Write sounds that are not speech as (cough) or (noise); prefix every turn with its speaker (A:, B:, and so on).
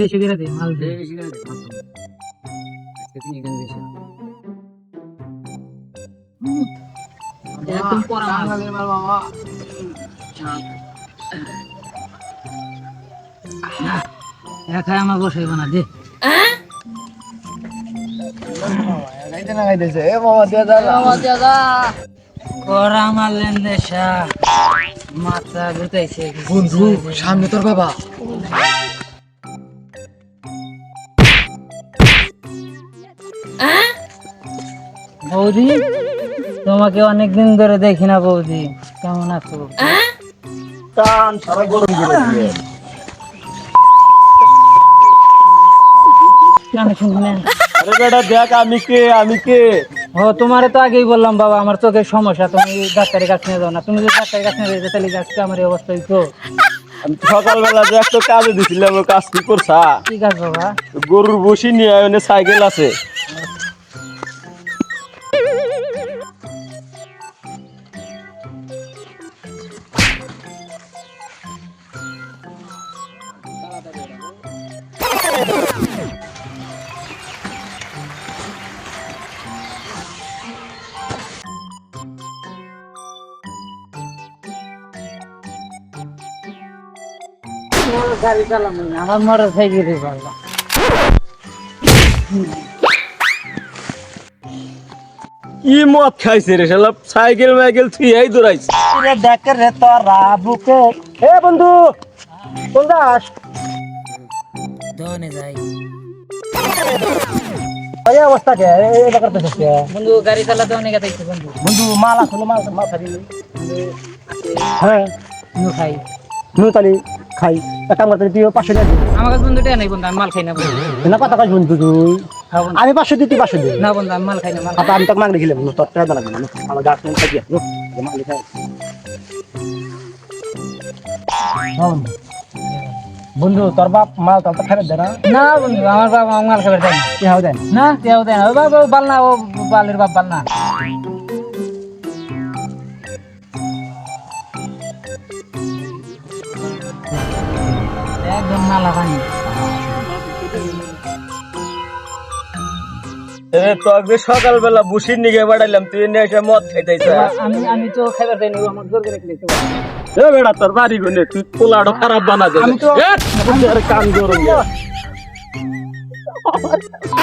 A: বেশি করে দে মাল দে।
B: বেশি করে দে
A: একদম পরা মাল।
B: মাল বাবা।
A: একাই আমার বসাইব না দে।
B: গাইতে না গাইতেছে এ বাবা দিয়া যা।
A: করা মারলেন দেশা মাথা গুতাইছে
B: বন্ধু সামনে তোর বাবা।
A: বৌদি তোমাকে অনেকদিন ধরে দেখি না বৌদি। কেমন আছো?
B: টান সারা গরম করে দিয়ে আরে বেটা দেখ আমি কে আমি কে।
A: ও তোমারে তো আগেই বললাম বাবা আমার চোখের সমস্যা। তুমি ডাক্তারের কাছে নিয়ে যাও না। তুমি যদি ডাক্তারের কাছে নিয়ে যেতে তাহলে আজকে আমার এই অবস্থা হইতো
B: আমি সকালবেলা যে একটা কাজে দিছিলাম কাজ কি করছা?
A: ঠিক আছে বাবা?
B: গরুর বসি নিয়ে সাইকেল আছে। কি মদ খাইছে রে শালা, সাইকেল মাইকেল তুই এই দৌড়াইছে
A: দেখ রে তোরা বুকে।
B: এ বন্ধু কোন দাস
A: দনে যাই।
B: এই অবস্থা কে? এই ব্যাপার তো কে?
A: বন্ধু গাড়ি চালাতে অনেক আতাইছে বন্ধু।
B: বন্ধু মাল আসলে মাল মাল খাবি। হ্যাঁ।
A: নু খাই।
B: নু তালি খাই। একটা কাম করতে তুই পাঁচশো টাকা দিবি
A: আমার কাছে বন্ধু টাকা নাই বন্ধু আমি মাল খাই না বন্ধু।
B: না কথা কাজ বন্ধু তুই।
A: খাও বন্ধু।
B: আমি পাঁচশো দিই তুই পাঁচশো দিই
A: না বন্ধু আমি মাল খাই না মাল
B: আমি তোকে মাগ দেখিলাম তোর টাকা লাগবে না আমার গাছ নিয়ে মাল খাই বন্ধু তোর বাপ মাল তোর ফেরত দে না?
A: না বন্ধু আমার বাবা আমার মাল খাবার দেয় না।
B: কি হবে দেন
A: না কেউ দেয় না। ও বাল না ও বালের বাপ বাল না। একদম নালা পানি
B: তোকে সকালবেলা বুসির নিগে বাড়াইলাম তুই এনে এসে মদ খাইতেছ
A: আমি আমি তো খাবার দেয়নি আমার জোর করে খেলেছে
B: এ বেড়া তোর বাড়ি গুনে তুই পোলাটো খারাপ বানা
A: দেবে
B: কান গরম (laughs)